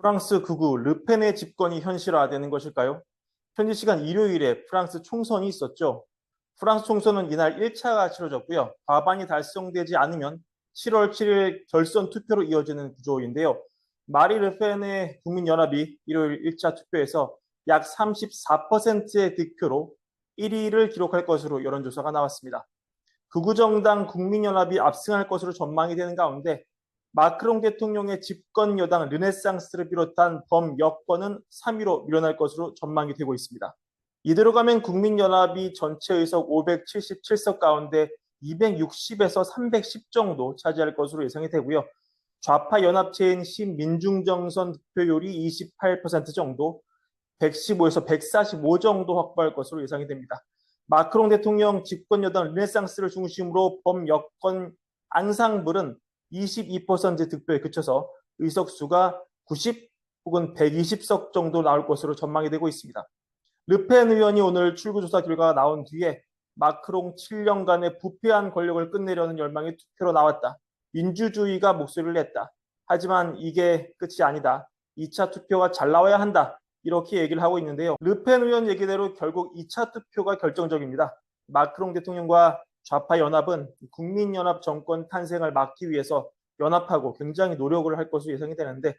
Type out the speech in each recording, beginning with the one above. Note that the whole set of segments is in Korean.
프랑스 극우 르펜의 집권이 현실화되는 것일까요? 현지 시간 일요일에 프랑스 총선이 있었죠. 프랑스 총선은 이날 1차가 치러졌고요. 과반이 달성되지 않으면 7월 7일 결선 투표로 이어지는 구조인데요. 마리 르펜의 국민연합이 일요일 1차 투표에서 약 34%의 득표로 1위를 기록할 것으로 여론조사가 나왔습니다. 극우정당 국민연합이 압승할 것으로 전망이 되는 가운데 마크롱 대통령의 집권 여당 르네상스를 비롯한 범 여권은 3위로 밀어날 것으로 전망이 되고 있습니다. 이대로 가면 국민연합이 전체 의석 577석 가운데 260에서 310 정도 차지할 것으로 예상이 되고요. 좌파 연합체인 신민중정선 득표율이 28% 정도, 115에서 145 정도 확보할 것으로 예상이 됩니다. 마크롱 대통령 집권 여당 르네상스를 중심으로 범 여권 앙상블은 22% 득표에 그쳐서 의석수가 90 혹은 120석 정도 나올 것으로 전망이 되고 있습니다. 르펜 의원이 오늘 출구조사 결과가 나온 뒤에 마크롱 7년간의 부패한 권력을 끝내려는 열망이 투표로 나왔다. 민주주의가 목소리를 냈다. 하지만 이게 끝이 아니다. 2차 투표가 잘 나와야 한다. 이렇게 얘기를 하고 있는데요. 르펜 의원 얘기대로 결국 2차 투표가 결정적입니다. 마크롱 대통령과 좌파 연합은 국민연합 정권 탄생을 막기 위해서 연합하고 굉장히 노력을 할 것으로 예상이 되는데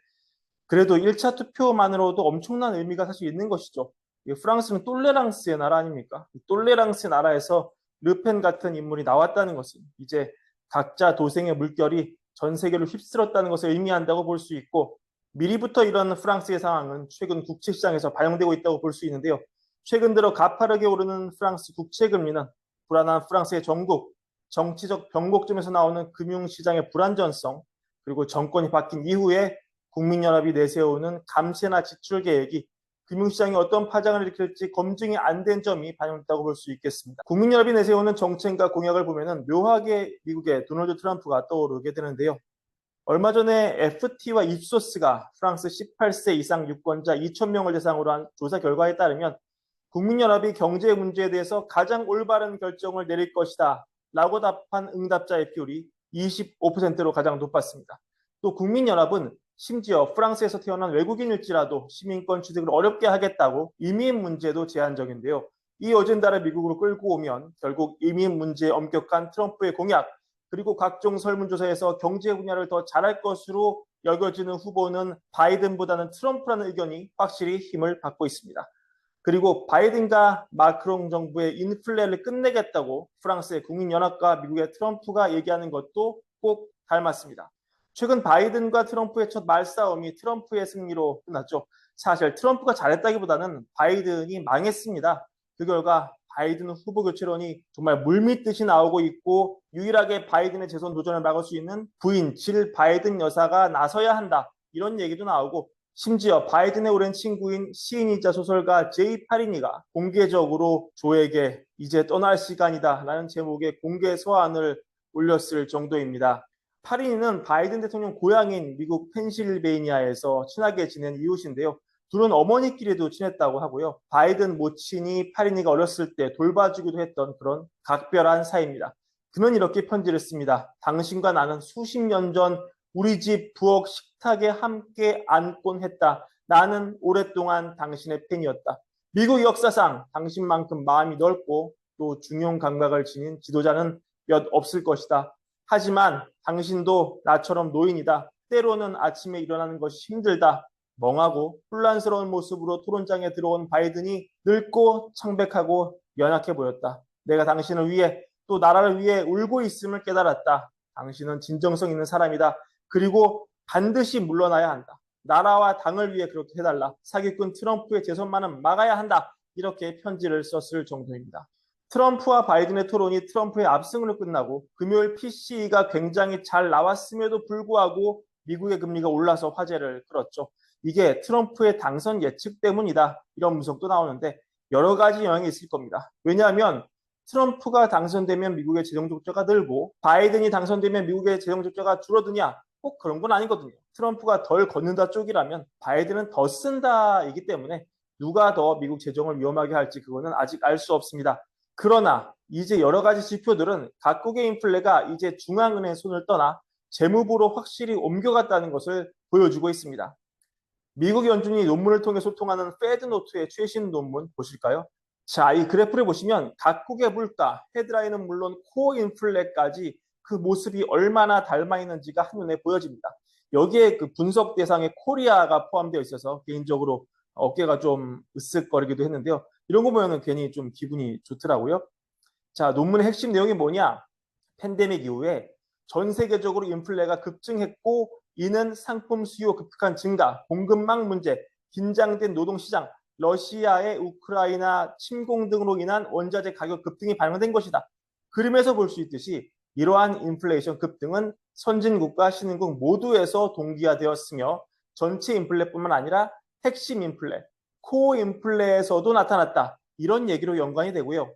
그래도 1차 투표만으로도 엄청난 의미가 사실 있는 것이죠. 프랑스는 똘레랑스의 나라 아닙니까? 똘레랑스의 나라에서 르펜 같은 인물이 나왔다는 것은 이제 각자 도생의 물결이 전 세계를 휩쓸었다는 것을 의미한다고 볼 수 있고 미리부터 이런 프랑스의 상황은 최근 국채 시장에서 반영되고 있다고 볼 수 있는데요. 최근 들어 가파르게 오르는 프랑스 국채 금리는 불안한 프랑스의 전국, 정치적 변곡점에서 나오는 금융시장의 불안전성, 그리고 정권이 바뀐 이후에 국민연합이 내세우는 감세나 지출 계획이 금융시장에 어떤 파장을 일으킬지 검증이 안 된 점이 반영됐다고 볼 수 있겠습니다. 국민연합이 내세우는 정책과 공약을 보면 묘하게 미국의 도널드 트럼프가 떠오르게 되는데요. 얼마 전에 FT와 입소스가 프랑스 18세 이상 유권자 2,000명을 대상으로 한 조사 결과에 따르면 국민연합이 경제 문제에 대해서 가장 올바른 결정을 내릴 것이다 라고 답한 응답자의 비율이 25%로 가장 높았습니다. 또 국민연합은 심지어 프랑스에서 태어난 외국인일지라도 시민권 취득을 어렵게 하겠다고 이민 문제도 제한적인데요. 이 어젠다를 미국으로 끌고 오면 결국 이민 문제에 엄격한 트럼프의 공약 그리고 각종 설문조사에서 경제 분야를 더 잘할 것으로 여겨지는 후보는 바이든보다는 트럼프라는 의견이 확실히 힘을 받고 있습니다. 그리고 바이든과 마크롱 정부의 인플레를 끝내겠다고 프랑스의 국민연합과 미국의 트럼프가 얘기하는 것도 꼭 닮았습니다. 최근 바이든과 트럼프의 첫 말싸움이 트럼프의 승리로 끝났죠. 사실 트럼프가 잘했다기보다는 바이든이 망했습니다. 그 결과 바이든 후보 교체론이 정말 물밀듯이 나오고 있고 유일하게 바이든의 재선 도전을 막을 수 있는 부인 질 바이든 여사가 나서야 한다. 이런 얘기도 나오고 심지어 바이든의 오랜 친구인 시인이자 소설가 제이 파리니가 공개적으로 조에게 이제 떠날 시간이다 라는 제목의 공개 서한을 올렸을 정도입니다. 파리니는 바이든 대통령 고향인 미국 펜실베이니아에서 친하게 지낸 이웃인데요. 둘은 어머니끼리도 친했다고 하고요. 바이든 모친이 파리니가 어렸을 때 돌봐주기도 했던 그런 각별한 사이입니다. 그는 이렇게 편지를 씁니다. 당신과 나는 수십 년 전 우리 집 부엌 식탁에 함께 앉곤 했다. 나는 오랫동안 당신의 팬이었다. 미국 역사상 당신만큼 마음이 넓고 또 중용 감각을 지닌 지도자는 몇 없을 것이다. 하지만 당신도 나처럼 노인이다. 때로는 아침에 일어나는 것이 힘들다. 멍하고 혼란스러운 모습으로 토론장에 들어온 바이든이 늙고 창백하고 연약해 보였다. 내가 당신을 위해 또 나라를 위해 울고 있음을 깨달았다. 당신은 진정성 있는 사람이다. 그리고 반드시 물러나야 한다. 나라와 당을 위해 그렇게 해달라. 사기꾼 트럼프의 재선만은 막아야 한다. 이렇게 편지를 썼을 정도입니다. 트럼프와 바이든의 토론이 트럼프의 압승으로 끝나고 금요일 PCE가 굉장히 잘 나왔음에도 불구하고 미국의 금리가 올라서 화제를 끌었죠. 이게 트럼프의 당선 예측 때문이다. 이런 분석도 나오는데 여러 가지 영향이 있을 겁니다. 왜냐하면 트럼프가 당선되면 미국의 재정 적자가 늘고 바이든이 당선되면 미국의 재정 적자가 줄어드냐? 꼭 그런 건 아니거든요. 트럼프가 덜 걷는다 쪽이라면 바이든은 더 쓴다이기 때문에 누가 더 미국 재정을 위험하게 할지 그거는 아직 알 수 없습니다. 그러나 이제 여러 가지 지표들은 각국의 인플레가 이제 중앙은행 손을 떠나 재무부로 확실히 옮겨갔다는 것을 보여주고 있습니다. 미국 연준이 논문을 통해 소통하는 페드노트의 최신 논문 보실까요? 자, 이 그래프를 보시면 각국의 물가, 헤드라인은 물론 코어 인플레까지 그 모습이 얼마나 닮아 있는지가 한눈에 보여집니다. 여기에 그 분석 대상에 코리아가 포함되어 있어서 개인적으로 어깨가 좀 으쓱거리기도 했는데요. 이런 거 보면 괜히 좀 기분이 좋더라고요. 자, 논문의 핵심 내용이 뭐냐? 팬데믹 이후에 전 세계적으로 인플레가 급증했고 이는 상품 수요 급격한 증가, 공급망 문제, 긴장된 노동시장, 러시아의 우크라이나 침공 등으로 인한 원자재 가격 급등이 발생된 것이다. 그림에서 볼 수 있듯이 이러한 인플레이션 급등은 선진국과 신흥국 모두에서 동기화되었으며 전체 인플레뿐만 아니라 핵심 인플레, 코어 인플레에서도 나타났다. 이런 얘기로 연관이 되고요.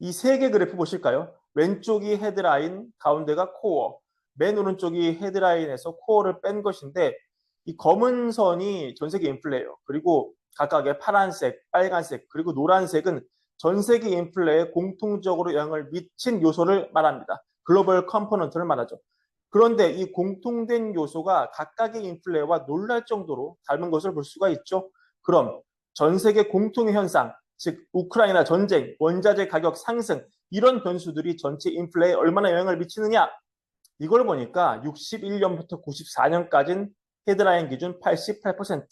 이 세 개 그래프 보실까요? 왼쪽이 헤드라인, 가운데가 코어, 맨 오른쪽이 헤드라인에서 코어를 뺀 것인데 이 검은 선이 전 세계 인플레예요. 그리고 각각의 파란색, 빨간색, 그리고 노란색은 전 세계 인플레에 공통적으로 영향을 미친 요소를 말합니다. 글로벌 컴포넌트를 말하죠. 그런데 이 공통된 요소가 각각의 인플레와 놀랄 정도로 닮은 것을 볼 수가 있죠. 그럼 전 세계 공통의 현상, 즉 우크라이나 전쟁, 원자재 가격 상승 이런 변수들이 전체 인플레에 얼마나 영향을 미치느냐? 이걸 보니까 61년부터 94년까지는 헤드라인 기준 88%,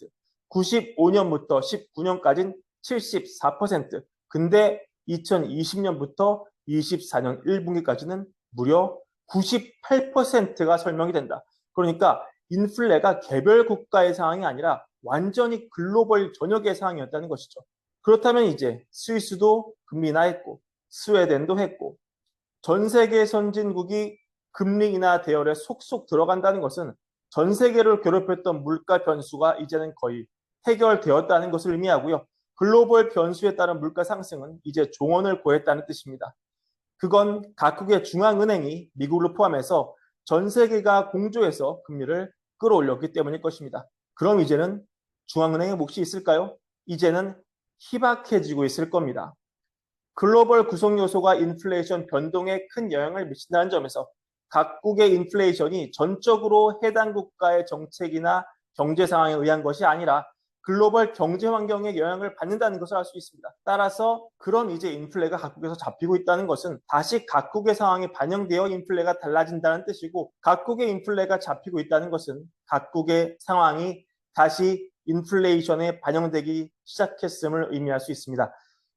95년부터 19년까지는 74%, 근데 2020년부터 24년 1분기까지는 무려 98%가 설명이 된다. 그러니까 인플레가 개별 국가의 상황이 아니라 완전히 글로벌 전역의 상황이었다는 것이죠. 그렇다면 이제 스위스도 금리 인하했고 스웨덴도 했고 전 세계 선진국이 금리 인하 대열에 속속 들어간다는 것은 전 세계를 괴롭혔던 물가 변수가 이제는 거의 해결되었다는 것을 의미하고요. 글로벌 변수에 따른 물가 상승은 이제 종언을 고했다는 뜻입니다. 그건 각국의 중앙은행이 미국을 포함해서 전 세계가 공조해서 금리를 끌어올렸기 때문일 것입니다. 그럼 이제는 중앙은행의 몫이 있을까요? 이제는 희박해지고 있을 겁니다. 글로벌 구성 요소가 인플레이션 변동에 큰 영향을 미친다는 점에서 각국의 인플레이션이 전적으로 해당 국가의 정책이나 경제 상황에 의한 것이 아니라 글로벌 경제 환경에 영향을 받는다는 것을 알 수 있습니다. 따라서 그럼 이제 인플레가 각국에서 잡히고 있다는 것은 다시 각국의 상황에 반영되어 인플레가 달라진다는 뜻이고 각국의 인플레가 잡히고 있다는 것은 각국의 상황이 다시 인플레이션에 반영되기 시작했음을 의미할 수 있습니다.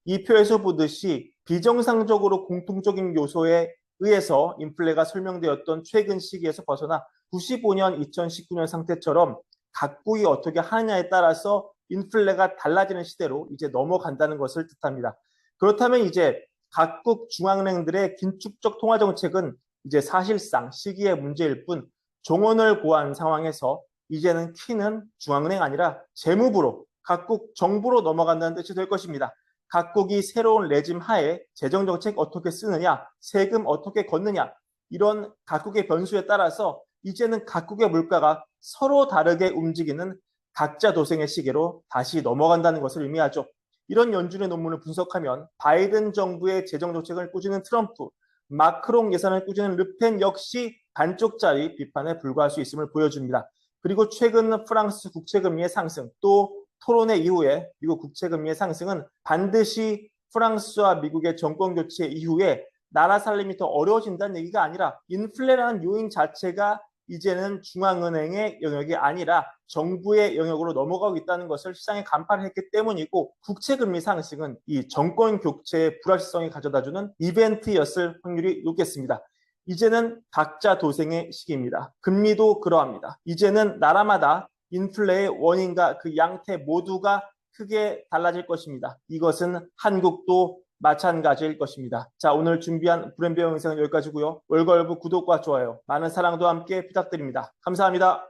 이 표에서 보듯이 비정상적으로 공통적인 요소에 의해서 인플레가 설명되었던 최근 시기에서 벗어나 95년, 2019년 상태처럼 각국이 어떻게 하느냐에 따라서 인플레가 달라지는 시대로 이제 넘어간다는 것을 뜻합니다. 그렇다면 이제 각국 중앙은행들의 긴축적 통화 정책은 이제 사실상 시기의 문제일 뿐 종언을 고한 상황에서 이제는 키는 중앙은행 아니라 재무부로 각국 정부로 넘어간다는 뜻이 될 것입니다. 각국이 새로운 레짐 하에 재정 정책 어떻게 쓰느냐, 세금 어떻게 걷느냐 이런 각국의 변수에 따라서 이제는 각국의 물가가 서로 다르게 움직이는 각자 도생의 시계로 다시 넘어간다는 것을 의미하죠. 이런 연준의 논문을 분석하면 바이든 정부의 재정 정책을 꾸짖는 트럼프, 마크롱 예산을 꾸짖는 르펜 역시 반쪽짜리 비판에 불과할 수 있음을 보여줍니다. 그리고 최근 프랑스 국채금리의 상승, 또 토론회 이후에 미국 국채금리의 상승은 반드시 프랑스와 미국의 정권 교체 이후에 나라 살림이 더 어려워진다는 얘기가 아니라 인플레라는 요인 자체가 이제는 중앙은행의 영역이 아니라 정부의 영역으로 넘어가고 있다는 것을 시장에 간파를 했기 때문이고 국채금리 상승은 이 정권 교체의 불확실성이 가져다주는 이벤트였을 확률이 높겠습니다. 이제는 각자 도생의 시기입니다. 금리도 그러합니다. 이제는 나라마다 인플레의 원인과 그 양태 모두가 크게 달라질 것입니다. 이것은 한국도 마찬가지일 것입니다. 자, 오늘 준비한 불행병 영상은 여기까지고요. 월걸부 구독과 좋아요, 많은 사랑도 함께 부탁드립니다. 감사합니다.